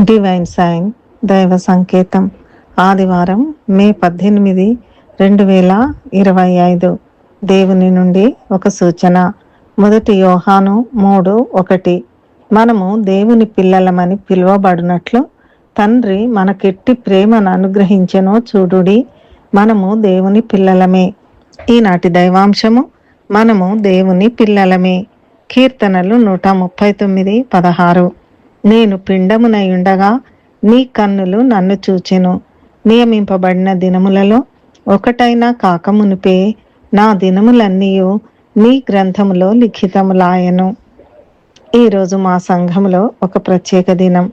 Divine sign దైవ సంకేతం. ఆదివారం మే పద్దెనిమిది రెండు వేల ఇరవై ఐదు. దేవుని నుండి ఒక సూచన. మొదటి యోహాను మూడు ఒకటి. మనము దేవుని పిల్లలమని పిలువబడినట్లు తండ్రి మనకెట్టి ప్రేమను అనుగ్రహించెనో చూడుడి మనము దేవుని పిల్లలమే. ఈనాటి దైవాంశము మనము దేవుని పిల్లలమే. కీర్తనలు నూట ముప్పై తొమ్మిది పదహారు. నేను పిండమునై ఉండగా నీ కన్నులు నన్ను చూచెను. నియమింపబడిన దినములలో ఒకటైనా కాకమునిపే నా దినములన్నీ నీ గ్రంథములో లిఖితములాయను. ఈరోజు మా సంఘంలో ఒక ప్రత్యేక దినం.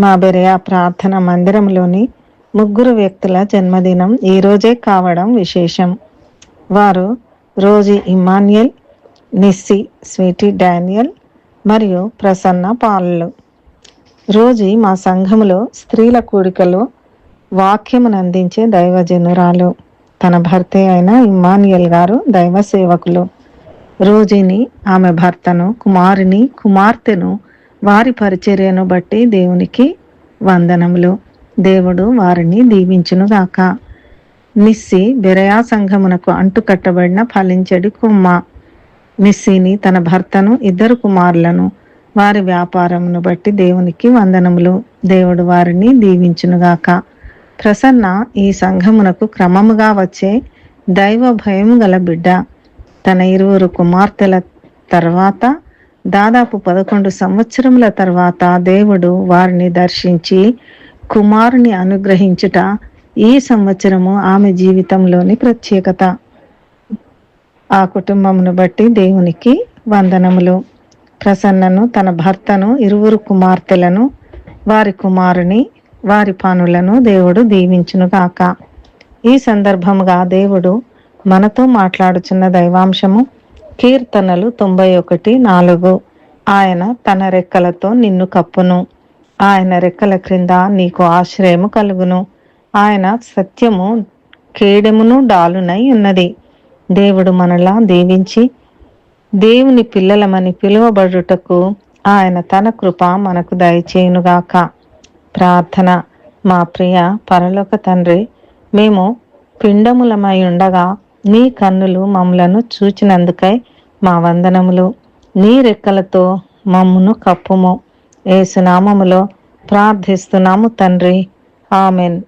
మా బెరయా ప్రార్థన మందిరంలోని ముగ్గురు వ్యక్తుల జన్మదినం ఈ రోజే కావడం విశేషం. వారు Rosy Emmanuel Nissi Sweety Daniel మరియు ప్రసన్న పాలలు. రోజీ మా సంఘములో స్త్రీల కూడికలో వాక్యమును అందించే దైవజనురాలు. తన భర్తే అయిన ఇమానియల్ గారు దైవ సేవకులు రోజీని ఆమె భర్తను కుమారుని కుమార్తెను వారి పరిచర్యను బట్టి దేవునికి వందనములు. దేవుడు వారిని దీవించునుగాక. నిస్సి బెరయా సంఘమునకు అంటుకట్టబడిన ఫలించడి కుమ్మ. నిస్సిని తన భర్తను ఇద్దరు కుమారులను వారి వ్యాపారమును బట్టి దేవునికి వందనములు. దేవుడు వారిని దీవించునుగాక. ప్రసన్న ఈ సంఘమునకు క్రమముగా వచ్చే దైవ భయము గల బిడ్డ. తన ఇరువురు కుమార్తెల తర్వాత దాదాపు పదకొండు సంవత్సరముల తర్వాత దేవుడు వారిని దర్శించి కుమారుని అనుగ్రహించుట ఈ సంవత్సరము ఆమె జీవితంలోని ప్రత్యేకత. ఆ కుటుంబమును బట్టి దేవునికి వందనములు. ప్రసన్నను తన భర్తను ఇరువురు కుమార్తెలను వారి కుమారుని వారి పనులను దేవుడు దీవించునుగాక ఈ సందర్భముగా దేవుడు మనతో మాట్లాడుచున్న దైవాంశము కీర్తనలు తొంభై ఒకటి నాలుగు. ఆయన తన రెక్కలతో నిన్ను కప్పును. ఆయన రెక్కల క్రింద నీకు ఆశ్రయము కలుగును. ఆయన సత్యము కేడెమును డాలునై ఉన్నది. దేవుడు మనలా దీవించి దేవుని పిల్లలమని పిలువబడుటకు ఆయన తన కృప మనకు దయచేయునుగాక. ప్రార్థన. మా ప్రియ పరలోక తండ్రి మేము పిండములమై ఉండగా నీ కన్నులు మమ్మలను చూచినందుకై మా వందనములు. నీ రెక్కలతో మమ్మును కప్పుము. ఏసునామములో ప్రార్థిస్తున్నాము తండ్రి. ఆమెన్.